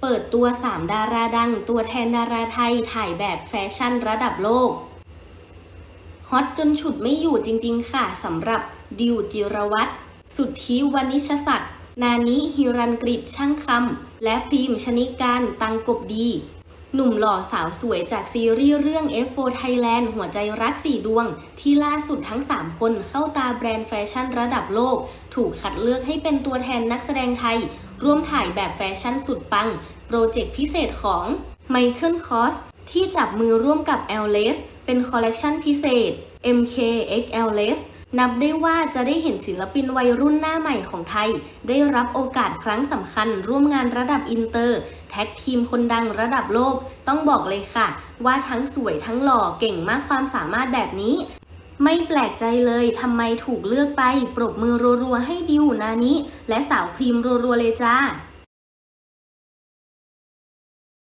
เปิดตัว 3 ดาราดัง ตัวแทนดาราไทยถ่ายแบบแฟชั่นระดับโลก ฮอตจนฉุดไม่อยู่จริงๆ ค่ะสำหรับดิวจิรวัตรสุทธิวณิชศักดิ์นานิฮิรันกฤษช่างคำ และพรีมชนิการตังกบดี หนุ่มหล่อสาวสวยจากซีรีส์เรื่อง F4 Thailand หัวใจรักสี่ดวง ที่ล่าสุดทั้ง 3 คนเข้าตาแบรนด์แฟชั่นระดับโลก ถูกคัดเลือกให้เป็นตัวแทนนักแสดงไทย ร่วมถ่ายแบบแฟชั่นสุดปัง โปรเจกต์พิเศษของ Michael Kors ที่จับมือร่วมกับ a l e s เป็นคอลเลกชันพิเศษ MKXLS นับได้ว่าจะได้เห็นศิลปินวัยรุ่นหน้าใหม่ของไทย ได้รับโอกาสครั้งสำคัญ ร่วมงานระดับอินเตอร์ แท็กทีมคนดังระดับโลก ต้องบอกเลยค่ะ ว่าทั้งสวยทั้งหล่อเก่งมากความสามารถแบบนี้ ไม่แปลกใจเลยทำไมถูกเลือกไป ปรบมือรัวๆให้ดิวนานิและสาวพรีมรัวๆเลยจ้า